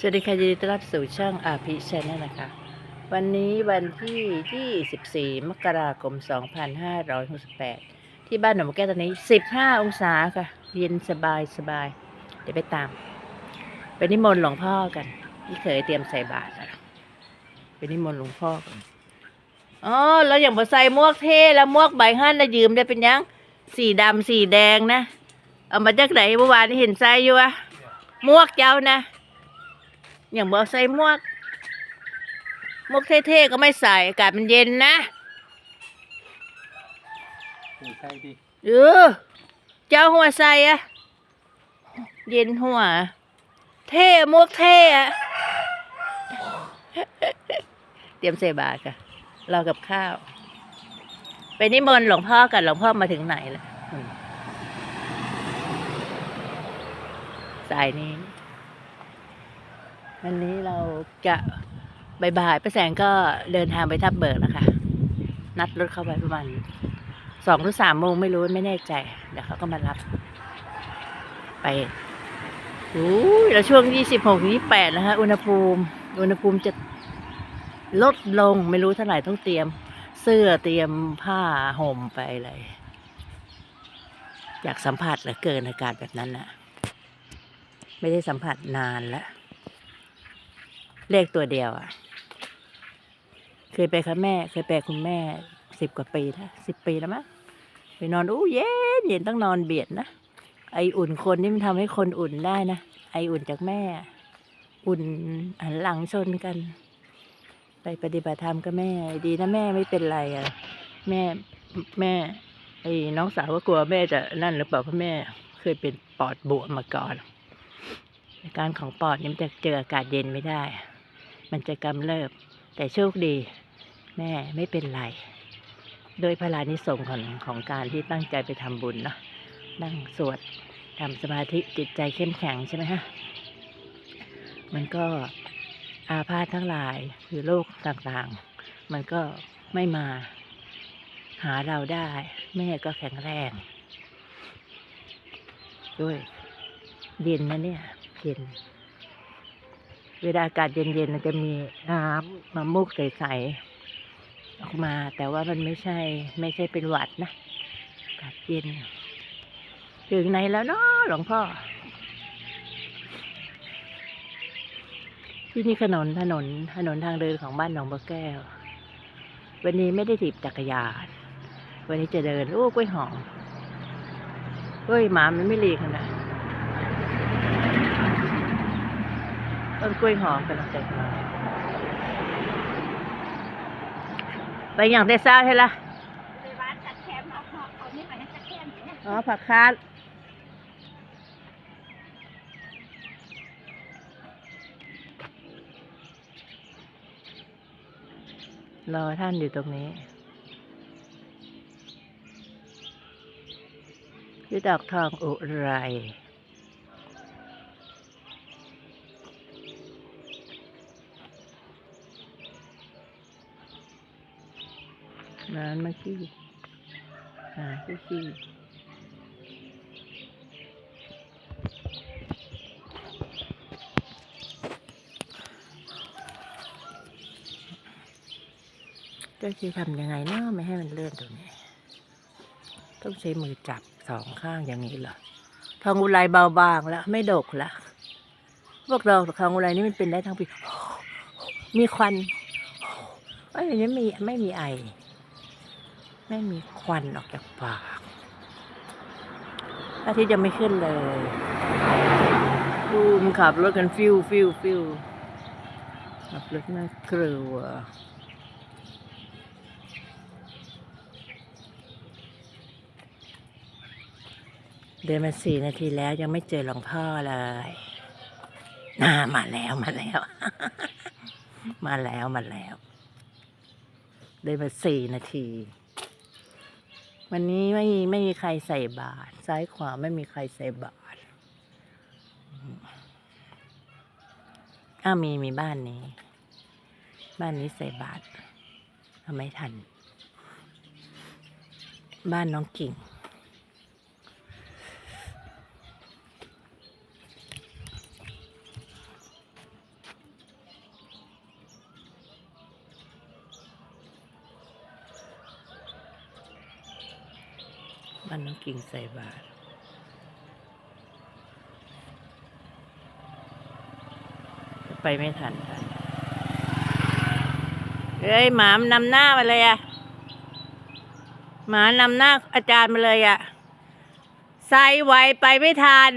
สวัสดีค่ะยินดีต้อนรับสู่ช่องอาภิชแนลนะคะ วันนี้วันที่ 24 มกราคม 2568 ที่บ้านหนองแก้วตอนนี้ 15 องศาค่ะ เย็นสบายสบาย เดี๋ยวไปตาม ไปนิมนต์หลวงพ่อกันที่เคยเตรียมใส่บาตรนะไปนิมนต์หลวงพ่อกันอ๋อแล้วอย่างพอใส่มวกเท่แล้วมวกใบห้านนะยืมได้เป็นยังสีดำสีแดงนะ เอามาจากไหนเมื่อวานนี้เห็นใส่อยู่อะมวกเจ้านะ อย่างบอกใส่หมวกหมวกเท่ๆก็ไม่ใส่อากาศมันเย็นนะถูกใช่ดิเออเจ้าหัวใส่อะเย็นหัว เท่หมวกเท่อะเตรียมใส่บาตรค่ะรอกับข้าว ไปนิมนต์หลวงพ่อกันหลวงพ่อมาถึงไหนแล้วอืมสายนี้ วันนี้เราจะบ่ายๆป้าแสงก็เดินทางไปทับเบิกนะคะ นัดรถเข้าไปประมาณสองหรือสามโมงไม่รู้ไม่แน่ใจ เดี๋ยวเขาก็มารับ ไปโอ้ยแล้วช่วงยี่สิบหกยี่แปดนะคะ อุณหภูมิ อุณหภูมิจะลดลงไม่รู้เท่าไหร่ต้องเตรียม เสื้อเตรียมผ้าห่มไปเลย อยากสัมผัสเหลือเกินอากาศแบบนั้นนะไม่ได้สัมผัสนานแล้ว เลขตัวเดียวอะ่ะ เคยไปค่ะแม่ เคยไปคุณแม่สิบกว่าปีแล้วสิบปีแล้วมั้งไปนอนอู้เย็นเย็นต้องนอนเบียดนะไออุ่นคนนี่มันทำให้คนอุ่นได้นะไออุ่นจากแม่ อุ่นหันหลังชนกัน ไปปฏิบัติธรรมกับแม่ ดีนะแม่ไม่เป็นไรอะ่ะ แม่แม่ไอ้น้องสาวก็กลัวแม่จะนั่นหรือเปล่าเพราะแม่เคยเป็นปอดบวมมาก่อนอาการของปอดนี่มันจะเจออากาศเย็นไม่ได้ มันจะกำเริบ แต่โชคดี แม่ไม่เป็นไร โดยพลานิสงของของการที่ตั้งใจไปทำบุญเนาะนั่งสวดทำสมาธิจิตใจเข้มแข็งใช่ไหมฮะ มันก็อาพาธทั้งหลายหรือโรคต่างๆ มันก็ไม่มาหาเราได้ แม่ก็แข็งแรง ด้วยเย็นนะเนี่ยเย็น เวลาอากาศเย็นๆมันจะมีน้ำมามุกใสๆออกมา แต่ว่ามันไม่ใช่ ไม่ใช่เป็นหวัดนะอากาศเย็น ถึงไหนแล้วเนาะหลวงพ่อ ที่นี่ถนนถนนถนนทางเดินของบ้านหนองบัวแก้ว วันนี้ไม่ได้ถีบจักรยาน วันนี้จะเดิน โอ้กล้วยหอมเฮ้ยหมามันไม่หลีกนะ ต้นกล้วยหอมกำลังจะมาไปอย่างเดซ่าใช่ละไปบ้านจัดแคมป์เอาเอาเอานี่ไปให้จัดแคมป์เนี่ยอ๋อผักคาดรอท่านอยู่ตรงนี้ชื่อดอกทองอุไร ร้านเมื่อกี้หาที่ที่ก็จะทำยังไงเนาะไม่ให้มันเลื่อนตรงนี้ ต้องใช้มือจับสองข้างอย่างนี้เหรอทองอุไรเบาบางแล้วไม่ดกละพวกเราทองอุไรนี่มันเป็นได้ทั้งปีมีควันเอ้ยอันนี้มีไม่มีไอ ไม่มีควันออกจากปากอาทิตย์ยังไม่ขึ้นเลย ดูมขับรถกันฟิวฟิวฟิวขับรถน่ากลัวเดินมาสี่นาทีแล้วยังไม่เจอหลวงพ่อเลยน่ามาแล้วมาแล้ว มาแล้วมาแล้ว เดินมาสี่นาที วันนี้ไม่ไม่มีใครใส่บาตรซ้ายขวาไม่มีใครใส่บาตรอ้ามีมีบ้านนี้ บ้านนี้ใส่บาตรทำไม่ทัน บ้านน้องกิ่ง มันน้อง กิ่งใส่บาตรไปไม่ทันกันเฮ้ยหมามนนำหน้ามาเลยอะหมานำหน้าอาจารย์มาเลยอะใส่ไวไปไม่ทัน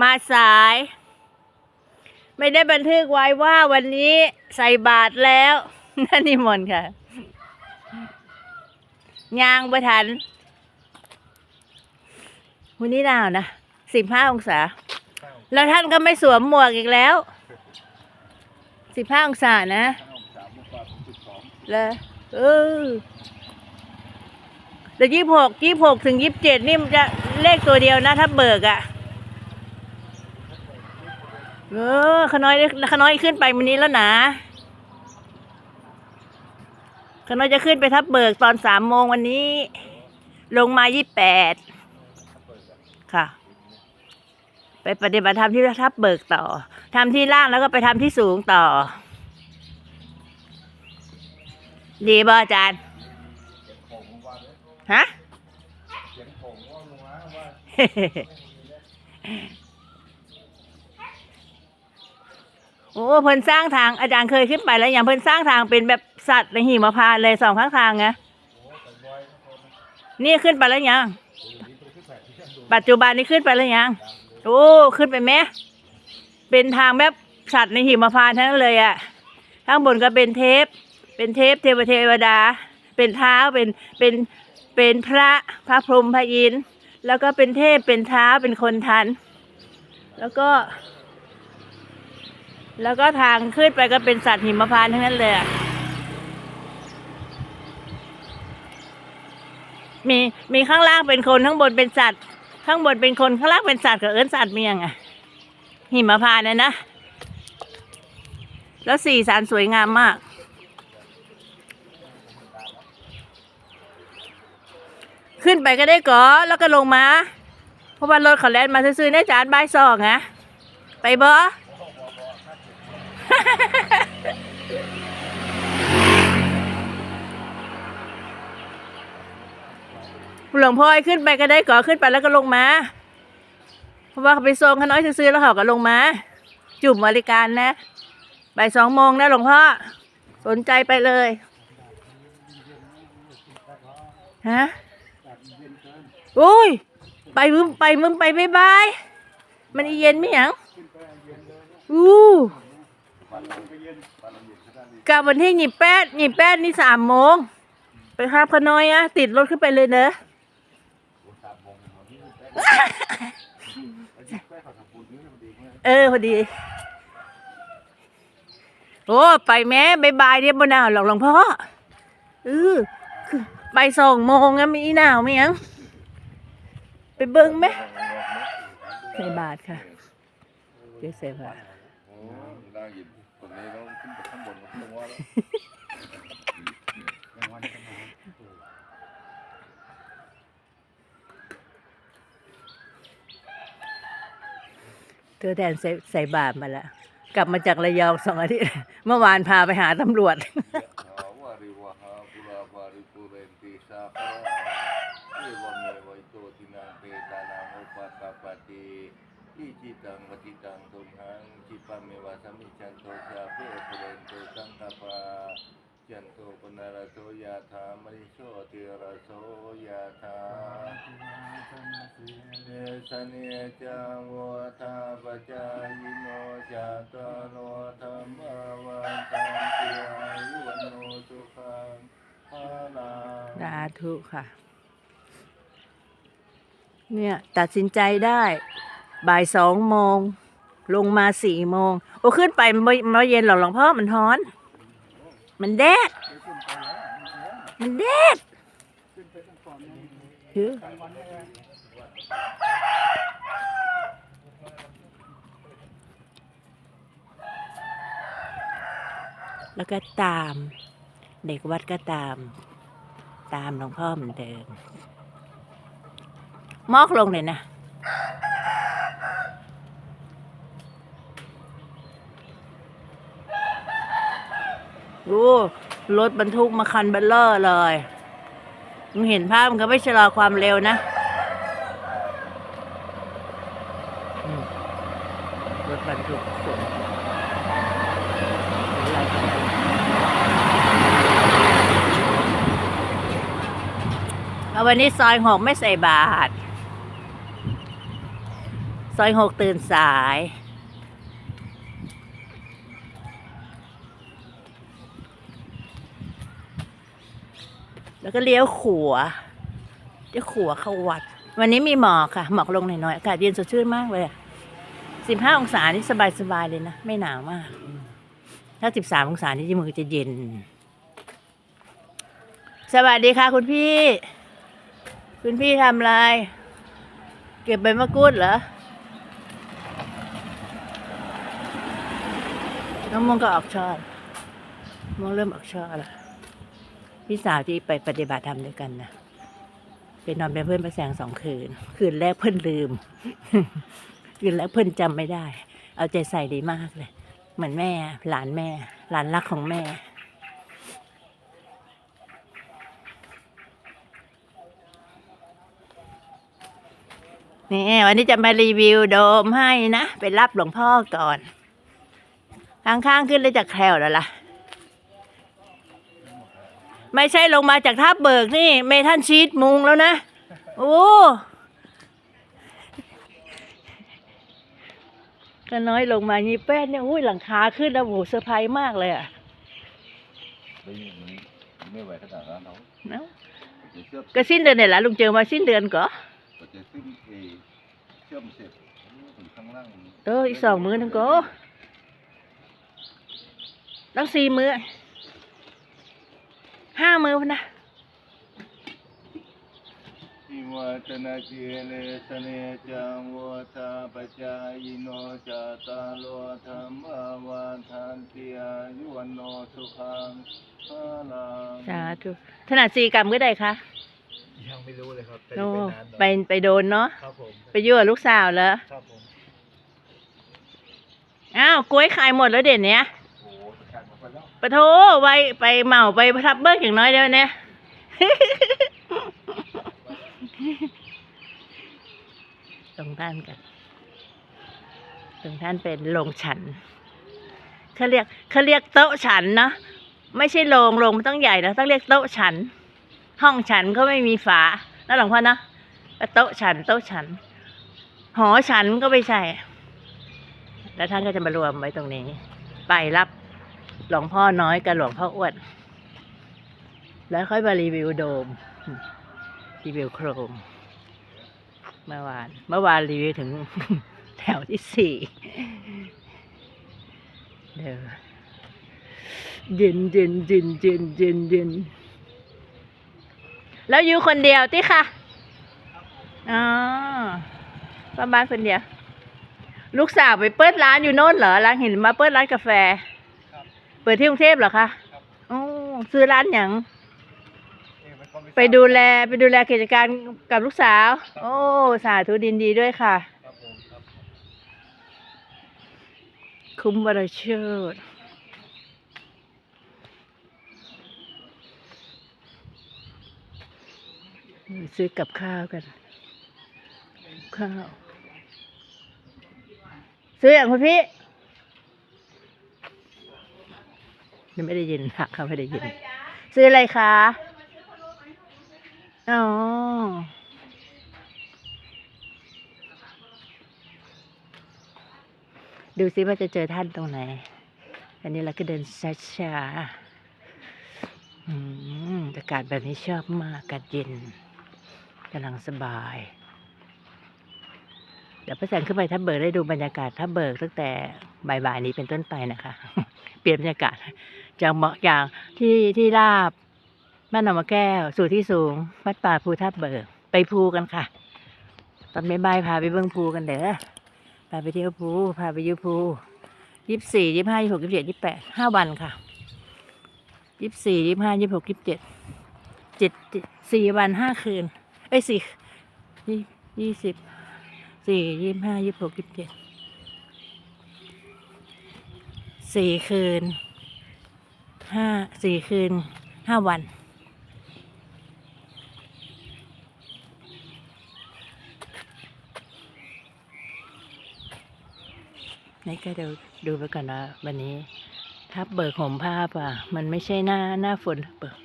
มาสาย ไม่ได้บันทึกไว้ว่าวันนี้ใส่บาตรแล้วนั่นนิมนต์ค่ะยางประทัน วันนี้หนาวนะสิบห้าองศา แล้วท่านก็ไม่สวมหมวกอีกแล้วสิบห้าองศานะแล้วเออแต่ยี่หกยี่หกถึงยี่สิบเจ็ดนี่มันจะเลขตัวเดียวนะ ถ้าเบิกอะ่ะเออขน้อยขน้อยขึ้นไปวันนี้แล้วนะขน้อยจะขึ้นไปทับเบิกตอนสามโมงวันนี้ ลงมายี่แปดค่ะ ไปปฏิบัติธรรมที่ทับเบิกต่อทำที่ล่างแล้วก็ไปทำที่สูงต่อ ดีบ่อาจารย์ฮะโอ้เพิ่นสร้างทางอาจารย์เคยขึ้นไปแล้วอย่างเพิ่นสร้างทางเป็นแบบสัตว์ในหิมพานเลยสองข้างทางไงนี่ขึ้นไปแล้วยังปัจจุบันนี้ขึ้นไปแล้วยัง โอ้ขึ้นไปไหมเป็นทางแบบสัตว์ในหิมพานต์ทั้งนั้นเลยอะข้างบนก็เป็นเทปเป็นเทพเทวเทวดา เป็นเท้าเป็นเป็นเป็นพระพระพรหมพระอินทร์แล้วก็เป็นเทพเป็นเท้าเป็นคนทัน แล้วก็ แล้วก็ทางขึ้นไปก็เป็นสัตว์หิมพานต์ทั้งนั้นเลยอะมีมีข้างล่างเป็นคนข้างบนเป็นสัตว์ ข้างบนเป็นคนข้างล่างเป็นสัตว์กับเอิ้นสัตว์เมียงอะหิมพานต์นี่ยนะ แล้วสีสันสวยงามมาก ขึ้นไปก็ได้ก่อแล้วก็ลงมา เพราะว่ารถเขาแล่นมาซื้อๆในจานบ่ายสองอะไปบ่ หลวงพ่อให้ขึ้นไปก็ได้ก่อขึ้นไปแล้วก็ลงมา เพราะว่าเขาไปส่งเขาน้อยซื้อแล้วเขาก็ลงมา จุ่มบริการนะบ่ายสองโมงนะหลวงพ่อ สนใจไปเลยฮะโอ้ย ไปมึงไปมึงไปบายบายมันอีเย็นไหมหยังอู้กับวันที่หยิบแปดหยิบแปดนี่สามโมง ไปหาพน้อยอะติดรถขึ้นไปเลยเนอะ เออพอดี โอ้ไปแม่บายบายเดี๋ยบนหนาวหรอกหลวงพ่อเออไปสองโมงอะมีหนาวไหมยังไปเบิ้งไหมใส่บาทค่ะเดี๋ยวใส่บาท โอ้น่าหยิบ ตรงนี้ต้องขึ้นไปข้างบนข้างบนแล้วเธอแทนใส่ใส่บาทมาแล้วกลับมาจากระยองสองอาทิตย์ เมื่อวานพาไปหาตำรวจยะถาวาริวหาปุราปาริปุเรนติสาคาเอวเมวัยโตทินังเปตานังอุปกปปติอิจิตังปฏิตังตุมหังจิปะเมวะสมิจจันโตชาเพปุเรนโตสังกปาจันโต ปนารโสยะถามริโสติระโสยะถาเนสเนจังวัฏาปจายโนจัตตารธรรมวันตันติอายุโนสุขังภาลังสาธุค่ะ เนี่ย ตัดสินใจได้ บ่ายสองโมง ลงมาสี่โมง โอ้ขึ้นไปมันไม่ไม่เย็นหรอกหลวงพ่อมันร้อน มันแดด มันแดดเแล้วก็ตาม เด็กวัดก็ตาม ตามหลวงพ่อเหมือนเดิม มอกลงเลยนะโอ้ รถบรรทุกมาคันเบลเลอร์เลยมึงเห็นภาพมันก็ไม่ชะลอความเร็วนะรถบรรทุกขนอะไรกันเอาวันนี้ซอยหกไม่ใส่บาท ซอยหกตื่นสาย แล้วก็เลี้ยวขวาเลี้ยวขวาเข้าวัด วันนี้มีหมอกค่ะ หมอกลงหน่อยๆอากาศเย็นสดชื่นมากเลยสิบห้าองศานี่สบายๆเลยนะ ไม่หนาวมาก ถ้าสิบสามองศานี่จมูกจะเย็น สวัสดีค่ะ คุณพี่ คุณพี่ทำอะไร เก็บใบมะกรูดเหรอน้องมงก็ออกช่อมงเริ่มออกช่อแล้ว พี่สาวที่ไปปฏิบัติธรรมด้วยกันนะไปนอนเป็นเพื่อนประแสงสองคืน คืนแรกเพื่อนลืม คืนแรกเพื่อนจำไม่ได้ เอาใจใส่ดีมากเลย เหมือนแม่ หลานแม่ หลานรักของแม่นี่วันนี้จะมารีวิวโดมให้นะ ไปรับหลวงพ่อก่อน ข้างๆขึ้นเลยจากแคลวแล้วล่ะ ไม่ใช่ลงมาจากท่าเบิกนี่ เมทันชีตมุงแล้วนะ โอ้ก็น้อยลงมานี่แป้นเนี่ยอุ้ยหลังคาขึ้นแล้วโหเซอร์ไพรส์มากเลยอะไม่ไม่ไหวขนาดนั้นเนาะเนาะจะเชื่อมก็สิ้นเดือนเนี่ยแหละลุงเจอมาสิ้นเดือนก่อก็จะขึ้นเอเชื่อมเสร็จถึงข้างล่างเอออีกสองมื้อนึงก็ตั้งสี่มื้อ ห้ามื้อพนนะอิวัตนาเจเลสเนจังวตาปจายโนจาตาโลธรรมาวาทันติอายุวันโนสุขังพลังสาธุถนัดสี่กรรมก็ได้คะยังไม่รู้เลยครับแต่โนจะนานหน่อยไปไปโดนเนาะครับผมไปยั่วลูกสาวแล้วครับผม อ้าวกล้วยขายหมดแล้วเด่นเนี้ย ปแล้วปะโถไปไปเหมาไปทับเบิกอย่างน้อยเดียวเนี่ยตรงท่านกัน ตรงท่านเป็นโรงฉันเขาเรียกเขาเรียกโต๊ะฉันเนาะไม่ใช่โรงโรงมันต้องใหญ่นะต้องเรียกโต๊ะฉัน ห้องฉันก็ไม่มีฝาแล้วหลวงพ่อนะโต๊ะฉัน โต๊ะฉัน หอฉันก็ไม่ใช่ แล้วท่านก็จะมารวมไว้ตรงนี้ ไปรับ หลวงพ่อน้อยกับหลวงพ่ออ้วน แล้วค่อยมารีวิวโดม รีวิวโครม เมื่อวาน เมื่อวานรีวิวถึงแถวที่สี่เดี๋ยวเย็นเย็นเย็นเย็นเย็นเย็นแล้วอยู่คนเดียวติค่ะ อ๋อป้าบ้านคนเดียว ลูกสาวไปเปิดร้านอยู่โน่นเหรอร้านเห็นมาเปิดร้านกาแฟ เปิดที่กรุงเทพเหรอคะโอ้ซื้อร้านหยังไปดูแลไปดูแลกิจการกับลูกสาว โอ้ สาธุดินดีด้วยค่ะ คุ้มวรเชิดซื้อกับข้าวกัน ข้าว ซื้ออย่างคุณพี่ยัง ไม่ได้ยินค่ะเขาไม่ได้ยิน ซื้ออะไรคะอ๋อดูซิว่าจะเจอท่านตรงไหน อันนี้เราก็เดินช้าๆอืมอากาศแบบนี้ชอบมาก อากาศเย็นกำลังสบาย เดี๋ยวพระแสงขึ้นไปทับเบิกได้ดูบรรยากาศทับเบิกตั้งแต่บ่ายๆนี้เป็นต้นไปนะคะเปลี่ยนบรรยากาศจากเหมาะอย่างที่ที่ราบบ้านหนองมะแก้ว สู่ที่สูง วัดป่าภูทับเบิก ไปภูกันค่ะ ตอนบ่ายๆพาไปเบิ้งภูกันเด้อพาไปเที่ยวภูพาไปยูภูยี่สิบสี่ยี่สิบห้ายี่สิบหกยี่สิบเจ็ดยี่สิบแปดห้าวันค่ะยี่สิบสี่ยี่สิบห้ายี่สิบหกยี่สิบเจ็ดเจ็ดสี่วันห้าคืน เอ้ยสี่ยี่ยี่สิบสี่ยี่ห้ายี่หกยี่เจ็ด สี่คืนห้าสี่คืนห้าวัน นี่ก็เดี๋ยวดูไปก่อนนะวันนี้ ถ้าเบิกผมภาพป่ะ มันไม่ใช่หน้าหน้าฝนเบิก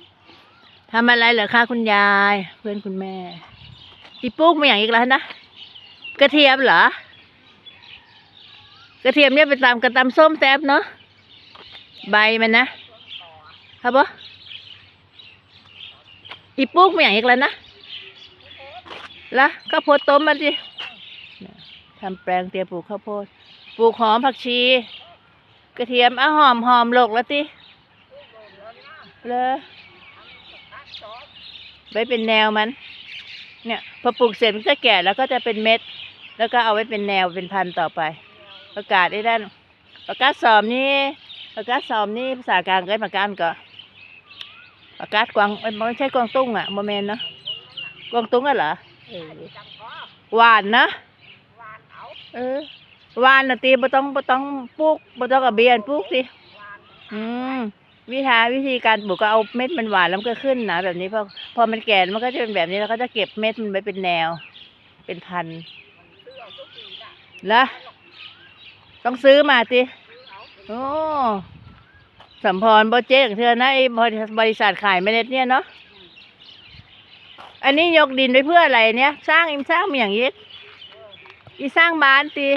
ทำอะไรเหรอคะคุณยาย เพื่อนคุณแม่ อีปุ๊กมาอย่างอีกแล้วนะ กระเทียมเหรอกระเทียมเนี่ยไปตำกระตำส้มแซบเนาะ ใบมันนะครับปะอีปุ๊กมาอย่างอีกแล้วนะละข้าวโพดต้มมาดิทำแปลงเตรียมปลูกข้าวโพด ปลูกหอมผักชี กระเทียมอะหอมหอมโลกแล้วติเลยไว้เป็นแนวมัน เนี่ย พอปลูกเสร็จมันจะแก่แล้วก็จะเป็นเม็ด แล้วก็เอาไว้เป็นแนวเป็นพันธุ์ต่อไป ประกาศได้ด้านประกาศสอบนี่ ประกาศสอบนี่ภาษากลางเกิดประกาศก็ประกาศกวางไม่ใช่กวางตุ้งอะโมเมนเนาะกวางตุ้งอะเหรอหวานนะเออหวานนะตีบ่ต้องบ่ต้องปลูกบ่ต้องกับเบียนปลูกสิอืมวิธีวิธีการปลูกก็เอาเม็ดมันหวานแล้วมันก็ขึ้นนะแบบนี้พอพอมันแก่มันก็จะเป็นแบบนี้แล้วก็จะเก็บเม็ดมันไว้เป็นแนว เป็นพันแล้วต้องซื้อมาติ โอ้สัมพรโบเจ๊ของเธอนะไอ้บริบริษัทขายเมล็ดเนี่ยเนาะอันนี้ยกดินไปเพื่ออะไรเนี่ย สร้างอิมสร้างมีอย่างนี้อีสร้างบ้านตี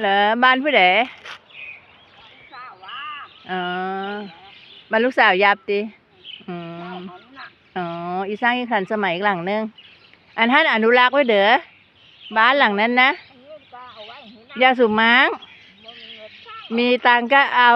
เหรอบ้านผู้ใดอ๋อบ้านลูกสาวยับตีอืมอ๋ออีสร้างอีกขันสมัยอีกหลังนึงอันท่านอนุรักษ์ไว้เด้อบ้านหลังนั้นนะ ยาสูบม้าง มีตังก็เอา